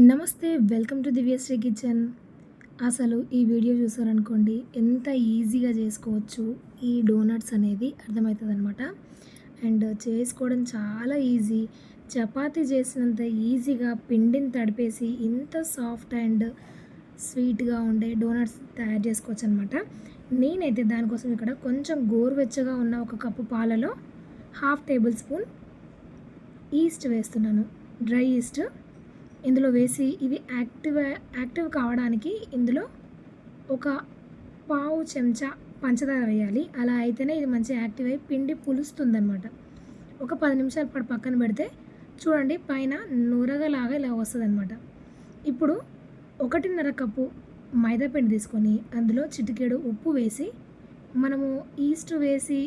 నమస్తే welcome to Divyasri kitchen. అసలు ఈ వీడియో చూసారనుకోండి ఎంత ఈజీగా చేసుకోవచ్చు ఈ డోనట్స్ అనేది అర్థమవుతుంది అనమాట అండ్ చేసుకోవడం చాలా ఈజీ. చపాతీ చేసినంత ఈజీగా పిండిని తడిపేసి ఇంత సాఫ్ట్ అండ్ స్వీట్గా ఉండే డోనట్స్ తయారు చేసుకోవచ్చు అనమాట నేనైతే దానికోసం ఇక్కడ కొంచెం గోరువెచ్చగా ఉన్న ఒక కప్పు పాలలో హాఫ్ టేబుల్ స్పూన్ ఈస్ట్ వేస్తున్నాను. డ్రై ఈస్ట్ ఇందులో వేసి ఇవి యాక్టివ్ యాక్టివ్ కావడానికి ఇందులో ఒక పావు చెంచా పంచదార వేయాలి. అలా అయితేనే ఇది మంచి యాక్టివ్ అయ్యి పిండి పులుస్తుందనమాట ఒక పది నిమిషాల పాటు పక్కన పెడితే చూడండి పైన నురగలాగా ఇలా వస్తుంది అనమాట ఇప్పుడు ఒకటిన్నర కప్పు మైదా పిండి తీసుకొని అందులో చిటికెడు ఉప్పు వేసి మనము ఈస్ట్ వేసి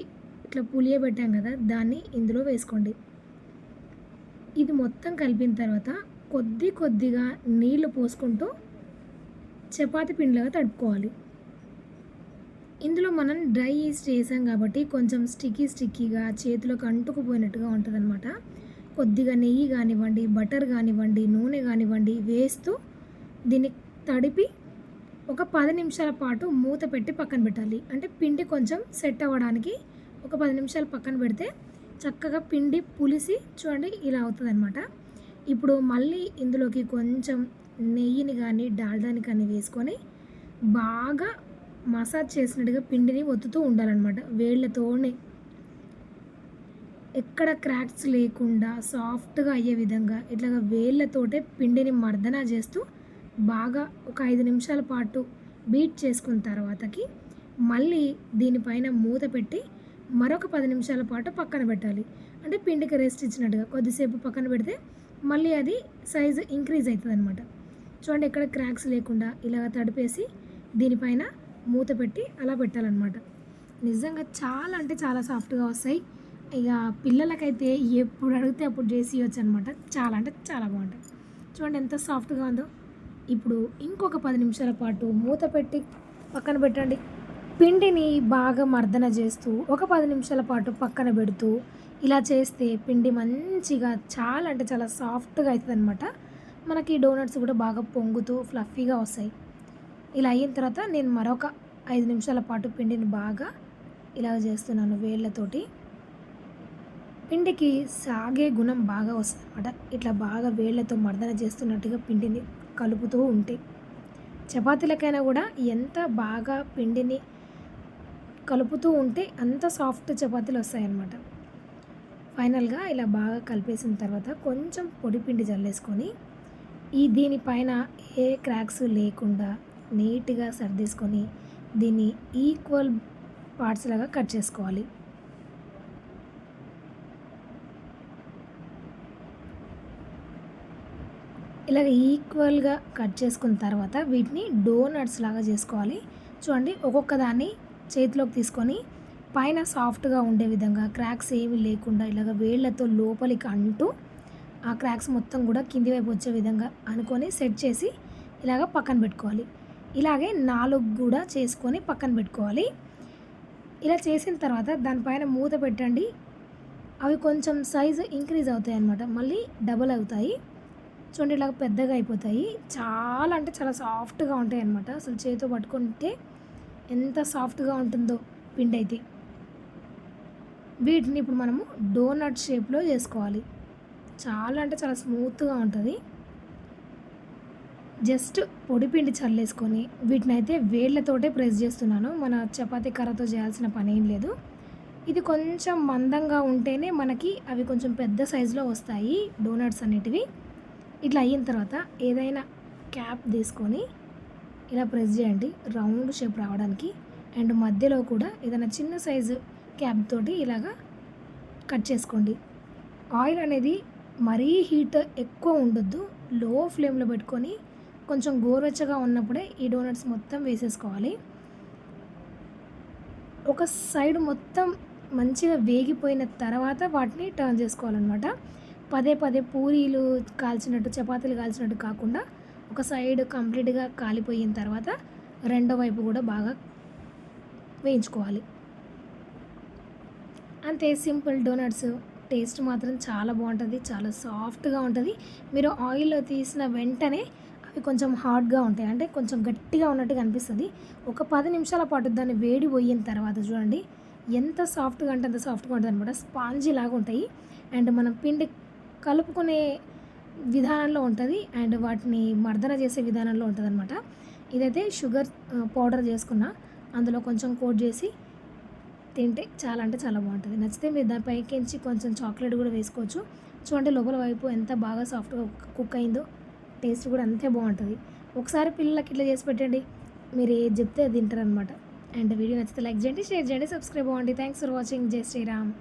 ఇట్లా పులియబెట్టాం కదా దాన్ని ఇందులో వేసుకోండి. ఇది మొత్తం కలిపిన తర్వాత కొద్ది కొద్దిగా నీళ్ళు పోసుకుంటూ చపాతి పిండిలాగా తడుపుకోవాలి. ఇందులో మనం డ్రై ఈస్ట్ చేసాం కాబట్టి కొంచెం స్టిక్కీ స్టిక్కీగా చేతిలోకి అంటుకుపోయినట్టుగా ఉంటుందన్నమాట. కొద్దిగా నెయ్యి కానివ్వండి బటర్ కానివ్వండి నూనె కానివ్వండి వేస్తూ దీన్ని తడిపి ఒక పది నిమిషాల పాటు మూత పెట్టి పక్కన పెట్టాలి. అంటే పిండి కొంచెం సెట్ అవ్వడానికి ఒక పది నిమిషాలు పక్కన పెడితే చక్కగా పిండి పులిసి చూడండి ఇలా అవుతుంది అనమాట ఇప్పుడు మళ్ళీ ఇందులోకి కొంచెం నెయ్యిని కానీ డాల్డాని కానీ వేసుకొని బాగా మసాజ్ చేసినట్టుగా పిండిని ఒత్తుతూ ఉండాలన్నమాట. వేళ్ళతోనే ఎక్కడ క్రాక్స్ లేకుండా సాఫ్ట్గా అయ్యే విధంగా ఇట్లాగా వేళ్ళతోటే పిండిని మర్దన చేస్తూ బాగా ఒక ఐదు నిమిషాల పాటు బీట్ చేసుకున్న తర్వాతకి మళ్ళీ దీనిపైన మూత పెట్టి మరొక పది నిమిషాల పాటు పక్కన పెట్టాలి. అంటే పిండికి రెస్ట్ ఇచ్చినట్టుగా కొద్దిసేపు పక్కన పెడితే మళ్ళీ అది సైజు ఇంక్రీజ్ అవుతుంది అనమాట చూడండి ఎక్కడ క్రాక్స్ లేకుండా ఇలాగ తడిపేసి దీనిపైన మూత పెట్టి అలా పెట్టాలన్నమాట. నిజంగా చాలా అంటే చాలా సాఫ్ట్గా వస్తాయి. ఇక పిల్లలకైతే ఎప్పుడు అడిగితే అప్పుడు చేసి ఇవ్వచ్చు అనమాట చాలా అంటే చాలా బాగుంటాయి. చూడండి ఎంత సాఫ్ట్గా ఉందో. ఇప్పుడు ఇంకొక పది నిమిషాల పాటు మూత పెట్టి పక్కన పెట్టండి. పిండిని బాగా మర్దన చేస్తూ ఒక పది నిమిషాల పాటు పక్కన పెడుతూ ఇలా చేస్తే పిండి మంచిగా చాలా అంటే చాలా సాఫ్ట్గా అవుతుంది అనమాట మనకి డోనట్స్ కూడా బాగా పొంగుతూ ఫ్లఫీగా వస్తాయి. ఇలా అయిన తర్వాత నేను మరొక ఐదు నిమిషాల పాటు పిండిని బాగా ఇలా చేస్తున్నాను వేళ్ళతోటి. పిండికి సాగే గుణం బాగా వస్తుంది అనమాట ఇట్లా బాగా వేళ్ళతో మర్దన చేస్తున్నట్టుగా పిండిని కలుపుతూ ఉంటే. చపాతీలకైనా కూడా ఎంత బాగా పిండిని కలుపుతూ ఉంటే అంత సాఫ్ట్ చపాతీలు వస్తాయన్నమాట. ఫైనల్గా ఇలా బాగా కలిపేసిన తర్వాత కొంచెం పొడిపిండి జల్లేసుకొని ఈ దీనిపైన ఏ క్రాక్స్ లేకుండా నీట్గా సర్దేసుకొని దీన్ని ఈక్వల్ పార్ట్స్ లాగా కట్ చేసుకోవాలి. ఇలాగ ఈక్వల్గా కట్ చేసుకున్న తర్వాత వీటిని డోనట్స్ లాగా చేసుకోవాలి. చూడండి ఒక్కొక్క దాన్ని చేతిలోకి తీసుకొని పైన సాఫ్ట్గా ఉండే విధంగా క్రాక్స్ ఏమీ లేకుండా ఇలాగ వేళ్ళతో లోపలికి అంటూ ఆ క్రాక్స్ మొత్తం కూడా కింది వైపు వచ్చే విధంగా అనుకొని సెట్ చేసి ఇలాగ పక్కన పెట్టుకోవాలి. ఇలాగే నాలుగు కూడా చేసుకొని పక్కన పెట్టుకోవాలి. ఇలా చేసిన తర్వాత దానిపైన మూత పెట్టండి. అవి కొంచెం సైజు ఇంక్రీజ్ అవుతాయి అన్నమాట. మళ్ళీ డబుల్ అవుతాయి. చూడండి ఇలాగ పెద్దగా అయిపోతాయి. చాలా అంటే చాలా సాఫ్ట్గా ఉంటాయి అన్నమాట. అసలు చేతితో పట్టుకుంటే ఎంత సాఫ్ట్గా ఉంటుందో పిండి అయితే. వీటిని ఇప్పుడు మనము డోనట్ షేప్లో చేసుకోవాలి. చాలా అంటే చాలా స్మూత్గా ఉంటుంది. జస్ట్ పొడి పిండి చల్లేసుకొని వీటిని అయితే వేళ్ళతోటే ప్రెస్ చేస్తున్నాను. మన చపాతీ కర్రతో చేయాల్సిన పని ఏం లేదు. ఇది కొంచెం మందంగా ఉంటేనే మనకి అవి కొంచెం పెద్ద సైజులో వస్తాయి డోనట్స్ అనేటివి. ఇట్లా అయిన తర్వాత ఏదైనా క్యాప్ తీసుకొని ఇలా ప్రెస్ చేయండి. రౌండ్ షేప్ రావడానికి అండ్ మధ్యలో కూడా ఏదైనా చిన్న సైజు క్యాప్ తోటి ఇలాగా కట్ చేసుకోండి. ఆయిల్ అనేది మరీ హీట్ ఎక్కువ ఉండొద్దు. లో ఫ్లేమ్లో పెట్టుకొని కొంచెం గోరువెచ్చగా ఉన్నప్పుడే ఈ డోనట్స్ మొత్తం వేసేసుకోవాలి. ఒక సైడ్ మొత్తం మంచిగా వేగిపోయిన తర్వాత వాటిని టర్న్ చేసుకోవాలన్నమాట. పదే పదే పూరీలు కాల్చినట్టు చపాతీలు కాల్చినట్టు కాకుండా ఒక సైడ్ కంప్లీట్గా కాలిపోయిన తర్వాత రెండో వైపు కూడా బాగా వేయించుకోవాలి. అంతే సింపుల్ డోనట్స్. టేస్ట్ మాత్రం చాలా బాగుంటుంది చాలా సాఫ్ట్గా ఉంటుంది. మీరు ఆయిల్లో తీసిన వెంటనే అవి కొంచెం హార్డ్గా ఉంటాయి. అంటే కొంచెం గట్టిగా ఉన్నట్టుగా అనిపిస్తుంది ఒక పది నిమిషాల పాటు దాన్ని వేడి పోయిన తర్వాత చూడండి. ఎంత సాఫ్ట్గా అంటే అంత సాఫ్ట్గా ఉంటుంది అనమాట స్పాంజీ లాగా ఉంటాయి. అండ్ మనం పిండి కలుపుకునే విధానంలో ఉంటుంది. అండ్ వాటిని మర్దన చేసే విధానంలో ఉంటుంది అనమాట ఇదైతే షుగర్ పౌడర్ చేసుకున్న. అందులో కొంచెం కోట్ చేసి తింటే చాలా అంటే చాలా బాగుంటుంది. నచ్చితే మీరు దాని పైకించి కొంచెం చాక్లెట్ కూడా వేసుకోవచ్చు. చూడండి లోపల వైపు ఎంత బాగా సాఫ్ట్గా కుక్ అయిందో టేస్ట్ కూడా అంతే బాగుంటుంది. ఒకసారి పిల్లలకి ఇట్లా చేసి పెట్టండి. మీరు ఏది చెప్తే అది తింటారనమాట అండ్ వీడియో నచ్చితే లైక్ చేయండి షేర్ చేయండి సబ్స్క్రైబ్ అవ్వండి. Thanks for watching. జై శ్రీరామ్.